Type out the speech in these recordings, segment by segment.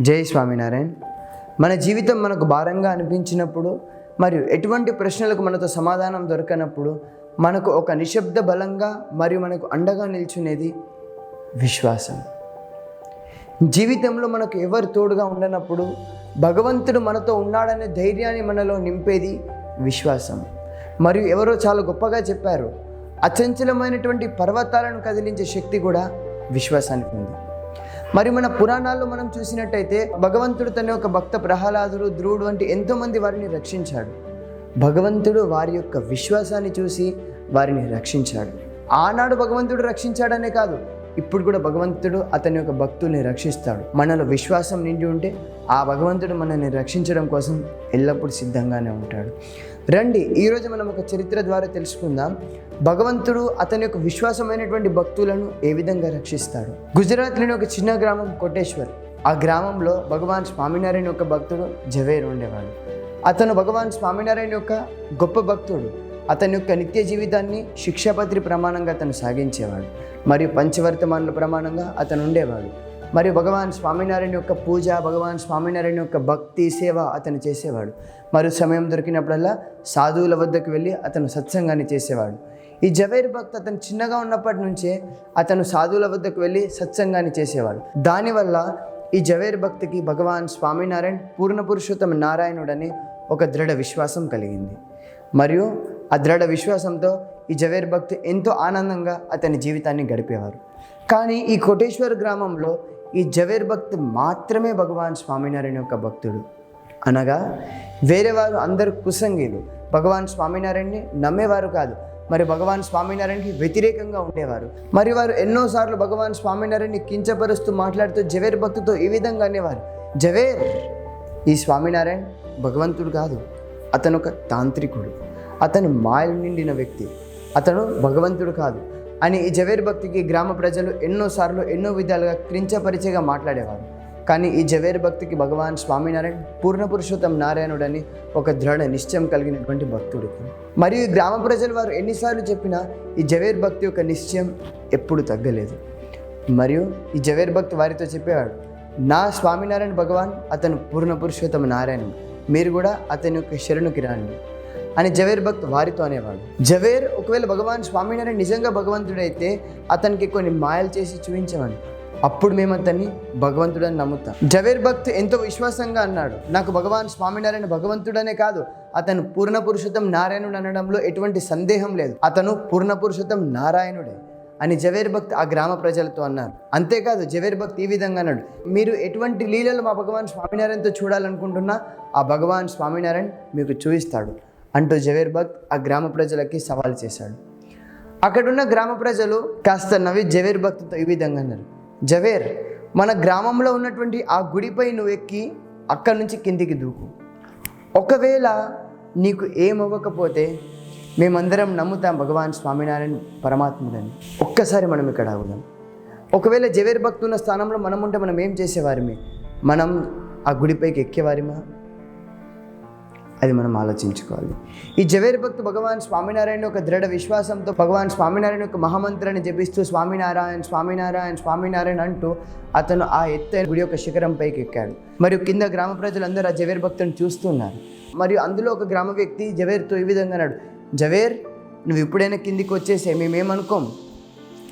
జై స్వామినారాయణ. మన జీవితం మనకు భారంగా అనిపించినప్పుడు మరియు ఎటువంటి ప్రశ్నలకు మనతో సమాధానం దొరకనప్పుడు మనకు ఒక నిశ్శబ్ద బలంగా మరియు మనకు అండగా నిల్చునేది విశ్వాసం. జీవితంలో మనకు ఎవరు తోడుగా ఉండనప్పుడు భగవంతుడు మనతో ఉన్నాడనే ధైర్యాన్ని మనలో నింపేది విశ్వాసం. మరియు ఎవరో చాలా గొప్పగా చెప్పారు అచంచలమైనటువంటి పర్వతాలను కదిలించే శక్తి కూడా విశ్వాసానికి ఉంది. మరి మన పురాణాల్లో మనం చూసినట్టయితే భగవంతుడు తన యొక్క భక్త ప్రహ్లాదుడు ధ్రువుడు వంటి ఎంతోమంది వారిని రక్షించాడు. భగవంతుడు వారి యొక్క విశ్వాసాన్ని చూసి వారిని రక్షించాడు. ఆనాడు భగవంతుడు రక్షించాడనే కాదు ఇప్పుడు కూడా భగవంతుడు అతని యొక్క భక్తుల్ని రక్షిస్తాడు. మనలో విశ్వాసం నిండి ఉంటే ఆ భగవంతుడు మనల్ని రక్షించడం కోసం ఎల్లప్పుడూ సిద్ధంగానే ఉంటాడు. రండి ఈరోజు మనం ఒక చరిత్ర ద్వారా తెలుసుకుందాం. భగవంతుడు అతని యొక్క విశ్వాసమైనటువంటి భక్తులను ఏ విధంగా రక్షిస్తాడు? గుజరాత్లోని ఒక చిన్న గ్రామం కోటేశ్వర్. ఆ గ్రామంలో భగవాన్ స్వామినారాయణ యొక్క భక్తుడు జవేర్ ఉండేవాడు. అతను భగవాన్ స్వామినారాయణ యొక్క గొప్ప భక్తుడు. అతని యొక్క నిత్య జీవితాన్ని శిక్షాపత్రి ప్రమాణంగా అతను సాగించేవాడు. మరియు పంచవర్తమానుల ప్రమాణంగా అతను ఉండేవాడు. మరియు భగవాన్ స్వామినారాయణ యొక్క పూజ భగవాన్ స్వామినారాయణ యొక్క భక్తి సేవ అతను చేసేవాడు. మరియు సమయం దొరికినప్పుడల్లా సాధువుల వద్దకు వెళ్ళి అతను సత్సంగాన్ని చేసేవాడు. ఈ జవేర్ భక్త్ అతను చిన్నగా ఉన్నప్పటి నుంచే అతను సాధువుల వద్దకు వెళ్ళి సత్సంగాన్ని చేసేవాడు. దానివల్ల ఈ జవేర్ భక్తికి భగవాన్ స్వామినారాయణ పూర్ణ పురుషోత్తమ నారాయణుడని ఒక దృఢ విశ్వాసం కలిగింది. మరియు ఆ దృఢ విశ్వాసంతో ఈ జవేర్ భక్తి ఎంతో ఆనందంగా అతని జీవితాన్ని గడిపేవారు. కానీ ఈ కోటేశ్వర్ గ్రామంలో ఈ జవేర్ భక్తి మాత్రమే భగవాన్ స్వామినారాయణ యొక్క భక్తుడు. అనగా వేరే వారు అందరు కుసంగీలు. భగవాన్ స్వామినారాయణని నమ్మేవారు కాదు. మరి భగవాన్ స్వామినారాయణకి వ్యతిరేకంగా ఉండేవారు. మరి వారు ఎన్నోసార్లు భగవాన్ స్వామినారాయణని కించపరుస్తూ మాట్లాడుతూ జవేర్ భక్తితో ఈ విధంగా అనేవారు. జవేర్ ఈ స్వామినారాయణ భగవంతుడు కాదు. అతను ఒక తాంత్రికుడు. అతను మాయలు నిండిన వ్యక్తి. అతను భగవంతుడు కాదు. అని ఈ జవేర్ భక్తికి గ్రామ ప్రజలు ఎన్నోసార్లు ఎన్నో విధాలుగా క్రించపరిచేగా మాట్లాడేవారు. కానీ ఈ జవేర్ భక్తికి భగవాన్ స్వామినారాయణ పూర్ణ పురుషోత్తం నారాయణుడని ఒక దృఢ నిశ్చయం కలిగినటువంటి భక్తుడు. మరియు ఈ గ్రామ ప్రజలు వారు ఎన్నిసార్లు చెప్పినా ఈ జవేర్ భక్తి యొక్క నిశ్చయం ఎప్పుడు తగ్గలేదు. మరియు ఈ జవేర్ భక్తి వారితో చెప్పేవాడు నా స్వామినారాయణ భగవాన్ అతను పూర్ణ పురుషోత్తమ నారాయణుడు. మీరు కూడా అతని యొక్క శరణుకి రాండి. అని జవేర్ భక్త్ వారితో అనేవాడు. జవేర్ ఒకవేళ భగవాన్ స్వామినారాయణ నిజంగా భగవంతుడైతే అతనికి కొన్ని మాయలు చేసి చూపించేవాడు. అప్పుడు మేము అతన్ని భగవంతుడని నమ్ముతాం. జవేర్ భక్త్ ఎంతో విశ్వాసంగా అన్నాడు. నాకు భగవాన్ స్వామినారాయణ భగవంతుడనే కాదు అతను పూర్ణ పురుషోత్తం నారాయణుడు అనడంలో ఎటువంటి సందేహం లేదు. అతను పూర్ణ పురుషోత్తం నారాయణుడే అని జవేర్ భక్త్ ఆ గ్రామ ప్రజలతో అన్నారు. అంతేకాదు జవేర్ భక్త్ ఈ విధంగా అన్నాడు. మీరు ఎటువంటి లీలలు మా భగవాన్ స్వామినారాయణతో చూడాలనుకుంటున్నా ఆ భగవాన్ స్వామినారాయణ మీకు చూపిస్తాడు. అంటూ జవేర్ భక్త్ ఆ గ్రామ ప్రజలకి సవాల్ చేశాడు. అక్కడున్న గ్రామ ప్రజలు కాస్త నవ్వి జవేర్ భక్తితో ఈ విధంగా అన్నారు. జవేర్ మన గ్రామంలో ఉన్నటువంటి ఆ గుడిపై నువ్వు ఎక్కి అక్కడి నుంచి కిందికి దూకు. ఒకవేళ నీకు ఏమవ్వకపోతే మేమందరం నమ్ముతాం భగవాన్ స్వామినారాయణ పరమాత్ముడని. ఒక్కసారి మనం ఇక్కడ అవుదాం ఒకవేళ జవేర్ భక్తున్న స్థానంలో మనం ఉంటే మనం ఏం చేసేవారిమే? మనం ఆ గుడిపైకి ఎక్కేవారిమా? అది మనం ఆలోచించుకోవాలి. ఈ జవేర్ భక్తు భగవాన్ స్వామినారాయణ ఒక దృఢ విశ్వాసంతో భగవాన్ స్వామినారాయణ యొక్క మహామంత్రాన్ని జపిస్తూ స్వామినారాయణ స్వామినారాయణ స్వామినారాయణ అంటూ అతను ఆ ఎత్తైన గుడి యొక్క శిఖరం పైకి ఎక్కాడు. మరియు కింద గ్రామ ప్రజలందరూ ఆ జవేర్ భక్తుని చూస్తున్నారు. మరియు అందులో ఒక గ్రామ వ్యక్తి జవేర్తో ఈ విధంగా అన్నాడు జవేర్ నువ్వు ఎప్పుడైనా కిందికి వచ్చేసే మేమేమనుకోం?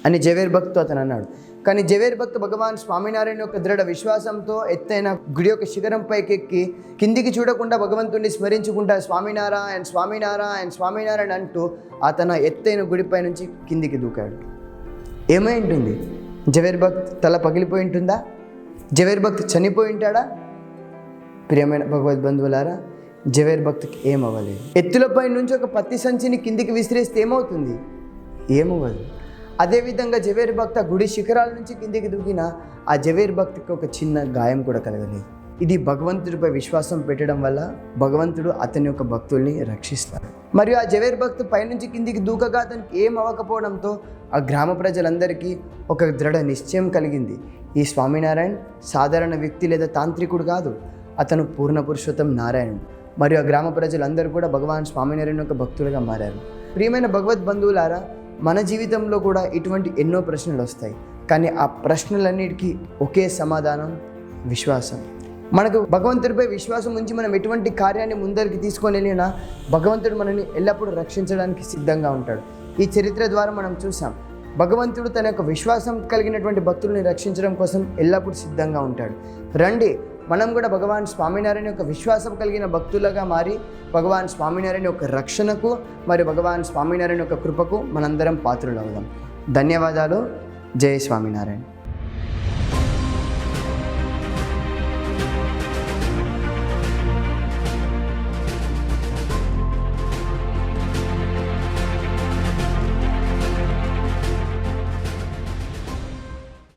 అని జవేర్ భక్తు అతను అన్నాడు కానీ జవేర్ భక్తు భగవాన్ స్వామినారాయణ యొక్క దృఢ విశ్వాసంతో ఎత్తైన గుడి యొక్క శిఖరం పైకెక్కి కిందికి చూడకుండా భగవంతుడిని స్మరించుకుంటా స్వామినారాయణ స్వామినారాయణ స్వామినారాయణ అంటూ అతను ఎత్తైన గుడిపై నుంచి కిందికి దూకాడు. ఏమై ఉంటుంది? జవేర్ భక్త్ తల పగిలిపోయి ఉంటుందా? జవేర్ భక్త్ చనిపోయి ఉంటాడా? ప్రియమైన భగవద్ బంధువులారా జవేర్ భక్తికి ఏమవ్వలేదు. ఎత్తులపై నుంచి ఒక పత్తి సంచిని కిందికి విసిరేస్తే ఏమవుతుంది? ఏమవ్వదు. అదేవిధంగా జవేర్ భక్త గుడి శిఖరాల నుంచి కిందికి దూకిన ఆ జవేర్ భక్తికి ఒక చిన్న గాయం కూడా కలగలేదు ఇది భగవంతుడిపై విశ్వాసం పెట్టడం వల్ల భగవంతుడు అతని యొక్క భక్తుల్ని రక్షిస్తాడు మరియు ఆ జవేర్ భక్తు పైనుంచి కిందికి దూకగా అతనికి ఏం అవ్వకపోవడంతో ఆ గ్రామ ప్రజలందరికీ ఒక దృఢ నిశ్చయం కలిగింది. ఈ స్వామినారాయణ సాధారణ వ్యక్తి లేదా తాంత్రికుడు కాదు అతను పూర్ణ పురుషోత్తం నారాయణుడు. మరియు ఆ గ్రామ ప్రజలందరూ కూడా భగవాన్ స్వామినారాయణ యొక్క భక్తులుగా మారారు. ప్రియమైన భగవద్ బంధువులారా మన జీవితంలో కూడా ఇటువంటి ఎన్నో ప్రశ్నలు వస్తాయి. కానీ ఆ ప్రశ్నలన్నిటికీ ఒకే సమాధానం విశ్వాసం. మనకు భగవంతుడిపై విశ్వాసం ఉంచి మనం ఎటువంటి కార్యాన్ని ముందరికి తీసుకొని వెళ్ళినా భగవంతుడు మనల్ని ఎల్లప్పుడూ రక్షించడానికి సిద్ధంగా ఉంటాడు. ఈ చరిత్ర ద్వారా మనం చూసాం. భగవంతుడు తన యొక్క విశ్వాసం కలిగినటువంటి భక్తుల్ని రక్షించడం కోసం ఎల్లప్పుడూ సిద్ధంగా ఉంటాడు. రండి మనం కూడా భగవాన్ స్వామినారాయణ యొక్క విశ్వాసం కలిగిన భక్తులుగా మారి భగవాన్ స్వామినారాయణ యొక్క రక్షణకు మరియు భగవాన్ స్వామినారాయణ యొక్క కృపకు మనందరం పాత్రులు అవుదాం ధన్యవాదాలు. జయ స్వామినారాయణ.